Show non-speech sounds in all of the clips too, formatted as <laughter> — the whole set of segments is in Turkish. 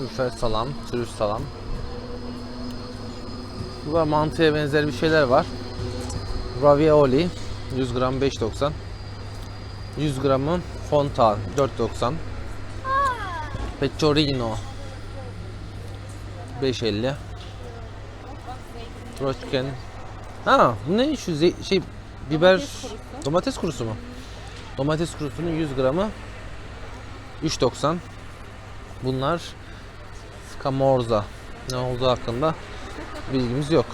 Trüfel salam, trüf salam. Burada mantıya benzer bir şeyler var. Ravioli 100 gram 5.90. 100 gramı fontan 4.90. Pecorino 5.50. Röntgen. Ha bu ne şu şey biber domates kurusu. mu? Domates kurusunun 100 gramı 3.90. Bunlar Scamorza. Ne olduğu hakkında bilgimiz yok.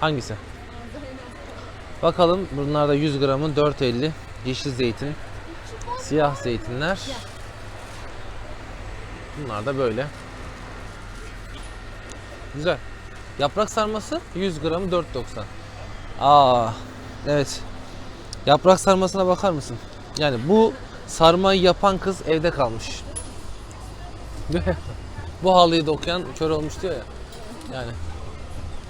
Hangisi? Bakalım bunlarda 100 gramı 4.50. Yeşil zeytin. Siyah zeytinler. Bunlar da böyle. Güzel. Yaprak sarması 100 gramı 4.90. Aa, evet. Yaprak sarmasına bakar mısın? Yani bu sarmayı yapan kız evde kalmış. <laughs> bu halıyı da okuyan kör olmuş diyor ya. Yani.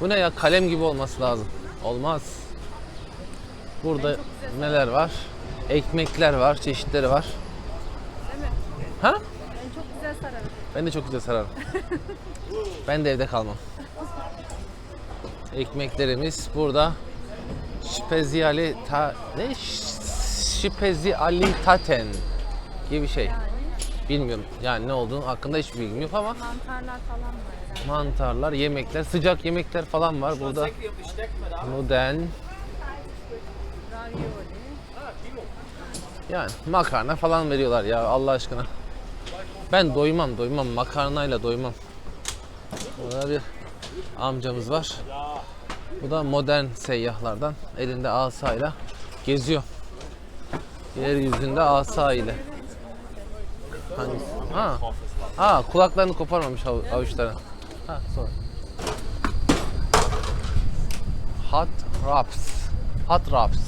Bu ne ya kalem gibi olması lazım. Olmaz. Burada neler var? Ekmekler var, çeşitleri var. Ha? Ben çok güzel sararım. Ben de çok güzel sararım. <laughs> ben de evde kalmam. Ekmeklerimiz burada. Speziali ta ne? Spezialitaten gibi bir şey. Bilmiyorum yani ne olduğunu hakkında hiçbir bilgim yok ama Mantarlar falan var herhalde. mantarlar, yemekler, sıcak yemekler falan var burada. Modern Ravioli. yani makarna falan veriyorlar ya Allah aşkına. Ben doymam doymam makarnayla doymam. Burada bir amcamız var. Bu da modern seyyahlardan elinde asayla geziyor. Yeryüzünde asa ile. Hangisi? Ha. Ha kulaklarını koparmamış avu- avuçlarını. Ha sonra. Hot wraps. Hot wraps.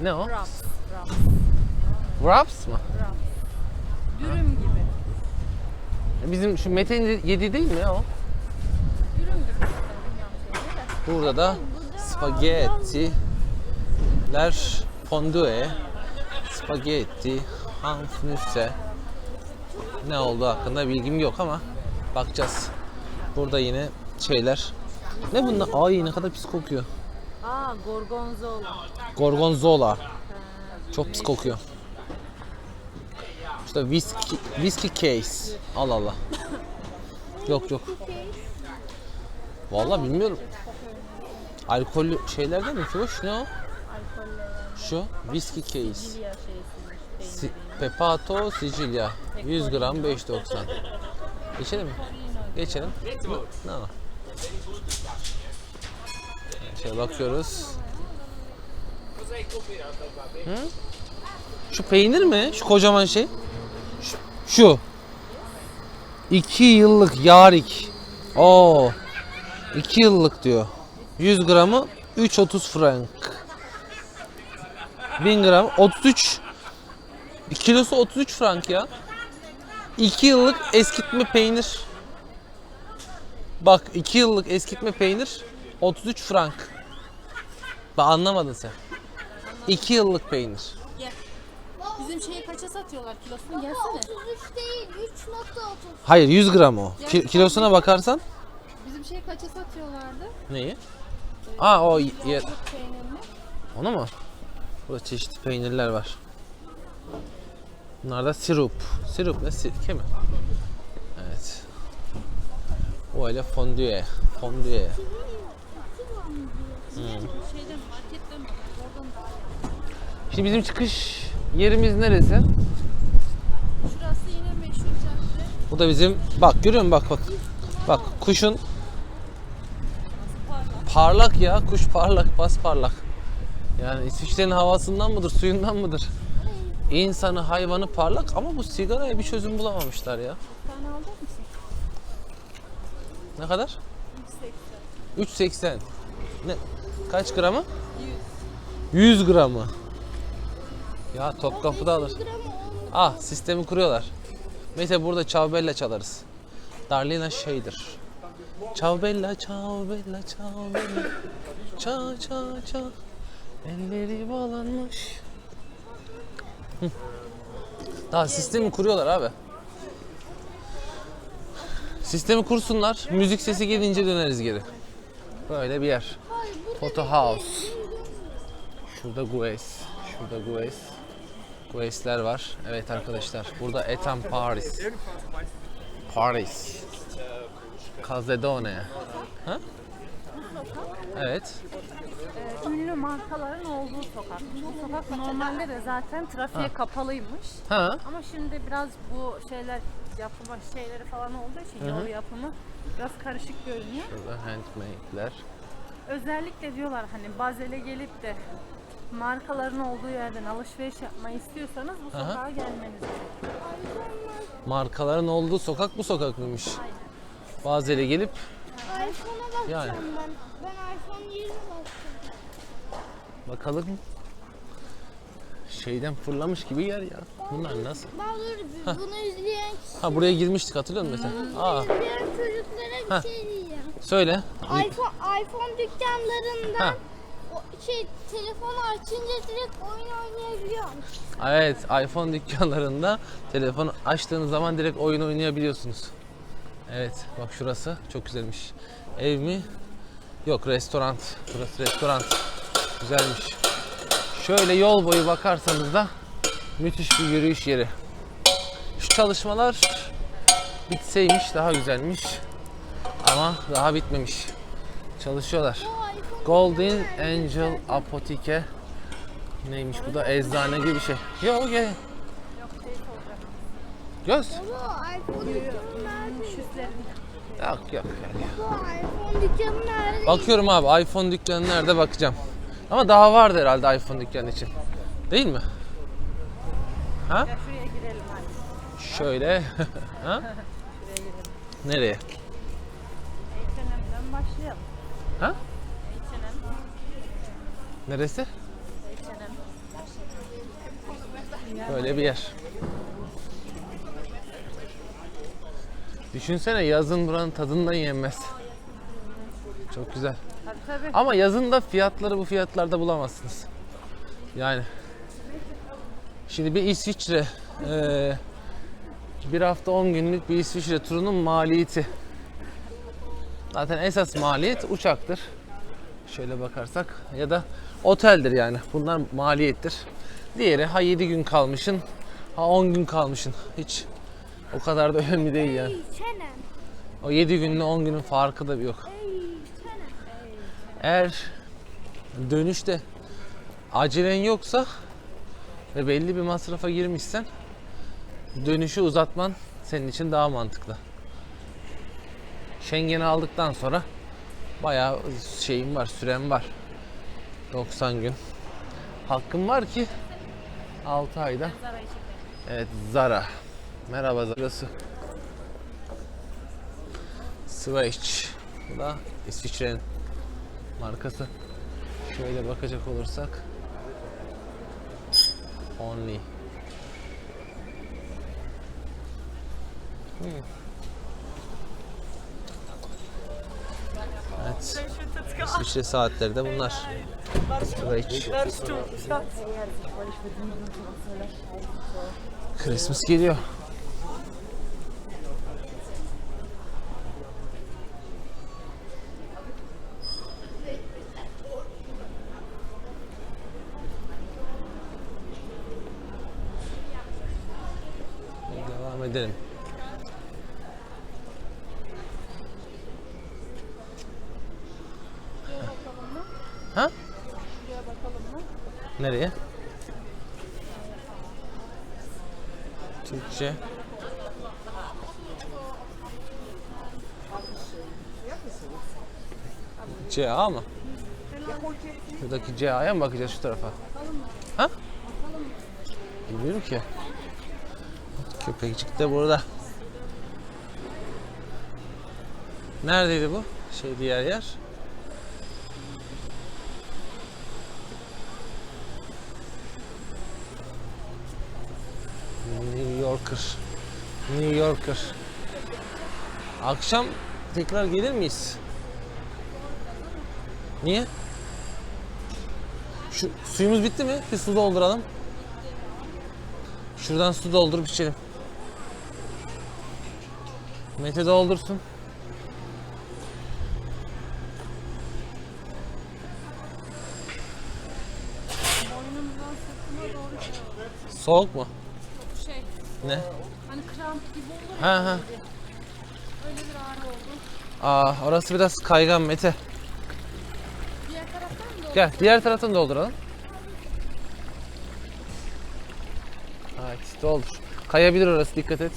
Ne o? Wraps. Wraps. Wraps mı? Wraps. Dürüm gibi. Bizim şu Mete'nin yediği değil mi o? Dürüm gibi işte. Bilmiyorum şeyini de. Burada da spagettiler, fondue, spagetti, hanfnüsse. Ne olduğu hakkında bilgim yok ama bakacağız. Burada yine şeyler. Ne bunlar? Ay ne kadar pis kokuyor. Aa gorgonzola. Gorgonzola. Çok pis kokuyor. İşte whiskey, whiskey case. Al Allah. <laughs> Yok yok. Vallahi bilmiyorum. Alkollü şeylerden mi ki? Şu Ne o? Şu whiskey case. Si Pepato Sicilya. 100 gram 5.90. Geçelim mi? Geçelim. Var? Şöyle bakıyoruz. Hı? Şu peynir mi? Şu kocaman şey. Şu. Şu. 2 yıllık yarik. Oo. 2 yıllık diyor. 100 gramı 3.30 frank. 1000 gram 33 Kilosu 33 frank ya. 2 yıllık eskitme peynir. Bak 2 yıllık eskitme peynir 33 frank. Bak anlamadın sen. 2 yıllık peynir. Bizim şeyi kaça satıyorlar kilosunu gelsene. 33 değil 3.30. Hayır 100 gram o. Ki- kilosuna bakarsan Bizim şeyi kaça satıyorlardı? neyi? Aa o ye- Yoğurt peynirini. Onu mu? Burada çeşitli peynirler var. Bunlar da sirup. Sirup ne? Sirke mi? Evet. O öyle mi? Oradan da. Şimdi bizim çıkış yerimiz neresi? Şurası yine meşhur cadde. Bu da bizim bak görüyor musun bak bak. Bak kuşun parlak ya kuş parlak bas parlak. Yani İsviçre'nin havasından mıdır suyundan mıdır? İnsanı hayvanı parlak ama bu sigaraya bir çözüm bulamamışlar ya. Bir tane alacak mısın? Ne kadar? 180. 3.80. Ne? Kaç gramı? 100. 100 gramı. Ya Topkapı'da alır. Ah sistemi kuruyorlar. Mesela burada Ciao Bella çalarız. Darlina şeydir. Ciao Bella, Ciao Bella, Ciao Bella. Ça ça ça. Elleri bağlanmış. Daha sistemi kuruyorlar abi. Sistemi kursunlar. Müzik sesi gelince döneriz geri. Böyle bir yer. Photo house. Şurada Gues. Şurada Gues. Gues'ler var. Evet arkadaşlar. Burada Etam Paris. Paris. Calzedone. Ha? Evet. Ee, ünlü markaların olduğu sokak. Bu sokak normalde de zaten trafiğe kapalıymış. Ha? Ama şimdi biraz bu şeyler yapılma şeyleri falan olduğu için yol yapımı biraz karışık görünüyor. Şurada handmade'ler. Özellikle diyorlar hani Bazel'e gelip de markaların olduğu yerden alışveriş yapmayı istiyorsanız bu Aha. sokağa gelmeniz gerekiyor. Markaların olduğu sokak bu sokak mıymış? Bazel'e gelip iPhone'a bakacağım Yani. ben. Ben iPhone 20 bakacağım. bakalım. Şeyden fırlamış gibi yer ya. Bunlar nasıl? Daha dur bunu izleyen Ha buraya girmiştik hatırlıyor musun mesela? Aa izleyen çocuklara Heh. bir şey diyeceğim. söyle. iPhone, iPhone dükkanlarından Ha. o şey telefonu açınca direkt oyun oynayabiliyormuş. Evet iPhone dükkanlarında telefonu açtığınız zaman direkt oyun oynayabiliyorsunuz. Evet bak şurası çok güzelmiş. Ev mi? Yok restoran. Burası restoran. Güzelmiş. Şöyle yol boyu bakarsanız da müthiş bir yürüyüş yeri. Şu çalışmalar bitseymiş daha güzelmiş. Ama daha bitmemiş. Çalışıyorlar. Golden Angel Apoteke Neymiş bu da eczane gibi bir şey. Yok gel. Göz. Baba Yüzlerinde. Yok yok. yok. İPhone dükkanı nerede? Bakıyorum abi iPhone dükkanı nerede bakacağım. Ama daha vardı herhalde iPhone dükkanı için. Değil mi? Ha? Ya şuraya girelim hadi. Şöyle. <laughs> ha? Şuraya girelim. Nereye? H&M'den başlayalım. Ha? H&M. Neresi? H&M. Böyle bir yer. Düşünsene yazın buranın tadından yenmez. Çok güzel. Tabii tabii. Ama yazın da fiyatları bu fiyatlarda bulamazsınız. Yani şimdi bir İsviçre eee, bir hafta 10 günlük bir İsviçre turunun maliyeti. Zaten esas maliyet uçaktır. Şöyle bakarsak ya da oteldir yani. Bunlar maliyettir. Diğeri ha 7 gün kalmışın ha 10 gün kalmışın. Hiç o kadar da önemli değil yani. O 7 günle 10 günün farkı da yok. Eğer dönüşte acelen yoksa ve belli bir masrafa girmişsen dönüşü uzatman senin için daha mantıklı. Schengen'i aldıktan sonra bayağı şeyim var, sürem var. 90 gün. Hakkım var ki 6 ayda. Evet Zara. Merhaba. Burası. Schweiz. Bu da İsviçre'nin markası. Şöyle bakacak olursak. Only. Hmm. Evet. İsviçre saatleri de bunlar. Schweiz. Christmas geliyor. Nereye? Türkçe. CA mı? Şuradaki CA'ya mı bakacağız şu tarafa? Ha? Bilmiyorum ki. Köpekçik de burada. Neredeydi bu? Şey diğer yer. New Yorker. New Yorker. Akşam tekrar gelir miyiz? Niye? Şu suyumuz bitti mi? Bir su dolduralım. Şuradan su doldurup içelim. Mete doldursun. Soğuk mu? Ne? hani kramp gibi olur ya. Ha ha. Öyle bir ağrı oldu. Aa orası biraz kaygan Mete. Diğer taraftan mı oldu? Gel diğer taraftan dolduralım. Evet doldur. Kayabilir orası dikkat et.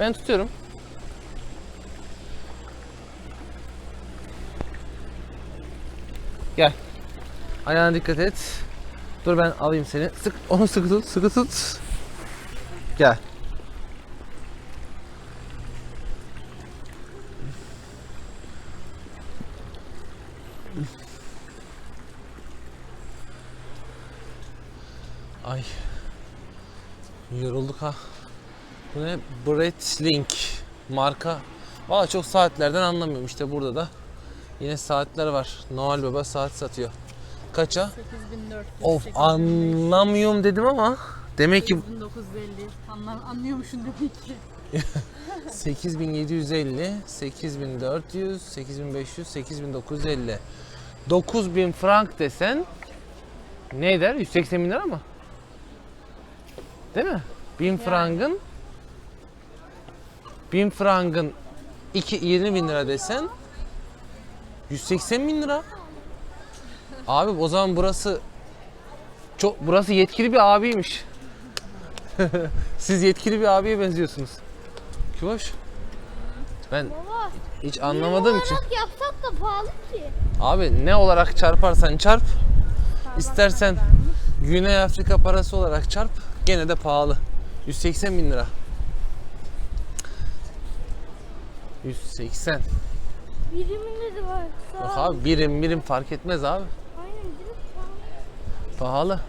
Ben tutuyorum. Gel. Ayağına dikkat et. Dur ben alayım seni. Sık onu sıkı tut, sıkı tut. Gel. Ay. Yorulduk ha. Bu ne? Breitling marka. Valla çok saatlerden anlamıyorum işte burada da. Yine saatler var. Noel Baba saat satıyor. Kaça? 8400. Of anlamıyorum dedim ama demek ki 8950. Anlar, anlıyormuşsun demek ki. 8750, 8400, 8500, 8950. 9000 frank desen ne eder? 180 bin lira mı? Değil mi? 1000 frangın 1000 frangın 2 20 bin lira desen 180 bin lira. Abi o zaman burası çok burası yetkili bir abiymiş. Siz yetkili bir abiye benziyorsunuz. Kiboş. Ben Baba. hiç anlamadığım için. Olarak yapsak da pahalı ki. Abi ne olarak çarparsan çarp. istersen Güney Afrika parası olarak çarp. Gene de pahalı. 180 bin lira. 180. Birimleri var. Sağ Yok ol. abi birim birim fark etmez abi. Aynen direkt pahalı. Pahalı.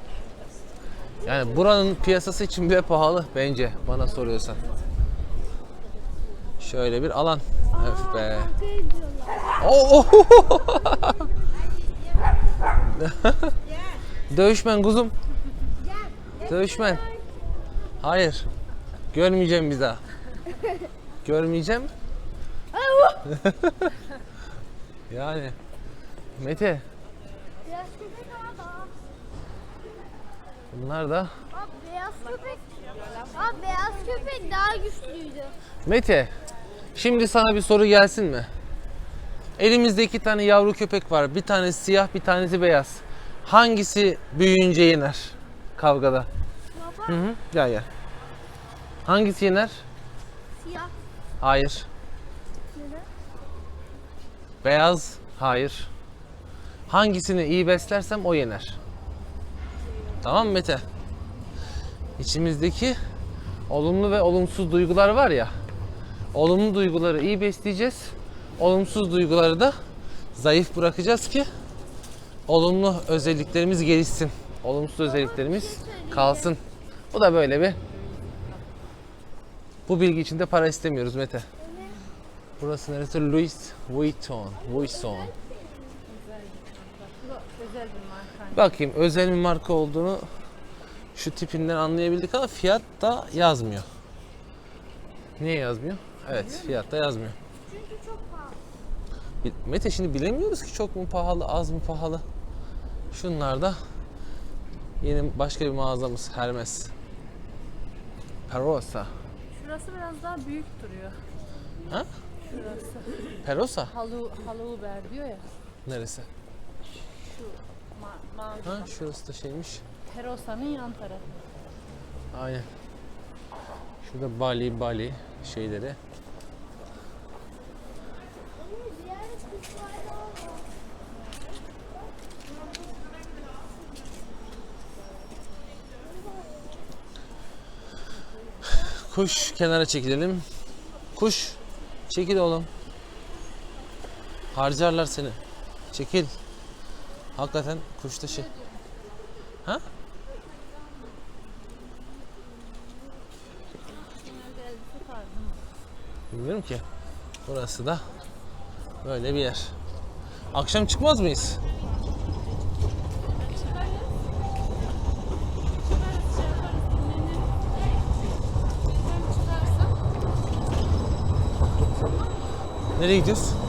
Yani buranın piyasası için bile pahalı bence bana soruyorsan. Şöyle bir alan. Öf be. Kavga ediyorlar. Oo. Dövüşmen kuzum. Dövüşmen. Hayır. Görmeyeceğim bir daha. Görmeyeceğim. <laughs> yani. Mete. Beyaz köpek abi. Bunlar da. Abi beyaz köpek. Abi beyaz köpek daha güçlüydü. Mete. Şimdi sana bir soru gelsin mi? Elimizde iki tane yavru köpek var. Bir tanesi siyah, bir tanesi beyaz. Hangisi büyüyünce yener kavgada? Baba Hı hı. Gel gel. Hangisi yener? siyah. Hayır. Neden? Beyaz? Hayır. Hangisini iyi beslersem o yener. Tamam Mete? İçimizdeki olumlu ve olumsuz duygular var ya. Olumlu duyguları iyi besleyeceğiz. Olumsuz duyguları da zayıf bırakacağız ki olumlu özelliklerimiz gelişsin. Olumsuz özelliklerimiz kalsın. Bu da böyle bir bu bilgi için de para istemiyoruz Mete. Burası neresi? Louis Vuitton. Vuitton. Özel bir. Bakayım özel bir marka olduğunu şu tipinden anlayabildik ama fiyat da yazmıyor. Niye yazmıyor? Evet fiyat da yazmıyor. Çünkü çok pahalı. Mete şimdi bilemiyoruz ki çok mu pahalı az mı pahalı. Şunlar da yeni başka bir mağazamız Hermes. Perosa. Şurası biraz daha büyük duruyor. Ha? Şurası. Perosa? Halu, Haluber diyor ya. Neresi? Şu ma mavi. Ha şurası da şeymiş. Terosa'nın yan tarafı. Aynen. Şurada Bali Bali şeyleri. Kuş kenara çekilelim. Kuş çekil oğlum. Harcarlar seni. Çekil. Hakikaten kuş da şey. Ha? Bilmiyorum ki. Burası da böyle bir yer. Akşam çıkmaz mıyız? Nereye gidiyoruz?